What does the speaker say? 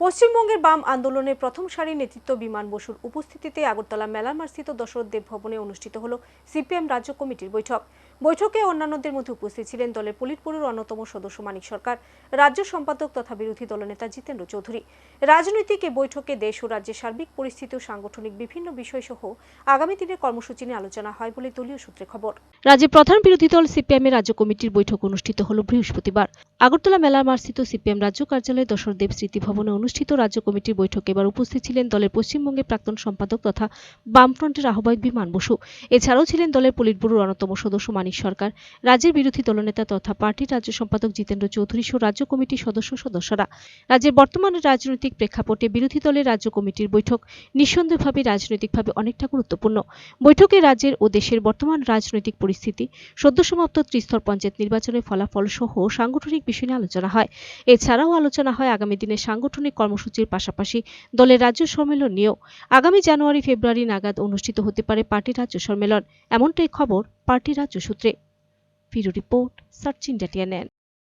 পশ্চিমবঙ্গের বাম আন্দোলনের প্রথম সারির নেতৃত্ব বিমান বসুর উপস্থিতিতে আগরতলা মেলামারস্থিত দশরথ দেব ভবনে অনুষ্ঠিত হল সিপিএম রাজ্য কমিটির বৈঠক। বৈঠকে অন্যান্যদের মধ্যে উপস্থিত ছিলেন দলের পলিটব্যুরোর অন্যতম সদস্য মানিক সরকার, রাজ্য সম্পাদক তথা বিরোধী দলনেতা জিতেন্দ্র চৌধুরী। রাজনৈতিক এই বৈঠকে দেশ ও রাজ্যের সার্বিক পরিস্থিতি ও সাংগঠনিক বিভিন্ন বিষয়সহ আগামী দিনের কর্মসূচি নিয়ে আলোচনা হয় বলে দলীয় সূত্রে খবর। রাজ্যের প্রধান বিরোধী দল সিপিএমের রাজ্য কমিটির বৈঠক অনুষ্ঠিত হল বৃহস্পতিবার। আগরতলা মেলার মার্স্থিত সিপিএম রাজ্য কার্যালয়ে দশর দেব স্মৃতি ভবনে অনুষ্ঠিত রাজ্য কমিটির বৈঠকে এবার উপস্থিত ছিলেন দলের পশ্চিমবঙ্গের প্রাক্তন সম্পাদক তথা বামফ্রন্টের আহ্বায়ক বিমান বসু। এছাড়াও ছিলেন দলের পলিটব্যুরোর অন্যতম সদস্য মানিক সরকার। রাজ্যের বিরোধী দলনেতা তথা পার্টির রাজ্য সম্পাদক জিতেন্দ্র চৌধুরী সহ রাজ্য কমিটির সদস্য সদস্যরা। রাজ্যের বর্তমান রাজনৈতিক প্রেক্ষাপটে বিরোধী দলের রাজ্য কমিটির বৈঠক নিঃসন্দেহভাবে রাজনৈতিকভাবে অনেকটা গুরুত্বপূর্ণ। বৈঠকে রাজ্যের ও দেশের বর্তমান রাজনৈতিক পরিস্থিতি সদ্য সমাপ্ত ত্রিস্তর পঞ্চায়েত নির্বাচনের ফলাফল সহ সাংগঠনিক বিষয় নিয়ে আলোচনা হয়। এছাড়াও আলোচনা হয় আগামী দিনের সাংগঠনিক কর্মসূচির পাশাপাশি দলের রাজ্য সম্মেলন নিয়েও। আগামী জানুয়ারি ফেব্রুয়ারি নাগাদ অনুষ্ঠিত হতে পারে পার্টির রাজ্য সম্মেলন। এমনটাই খবর পার্টির রাজ্য সূত্রে। ফিরো রিপোর্ট সার্চ ইন্ডিয়া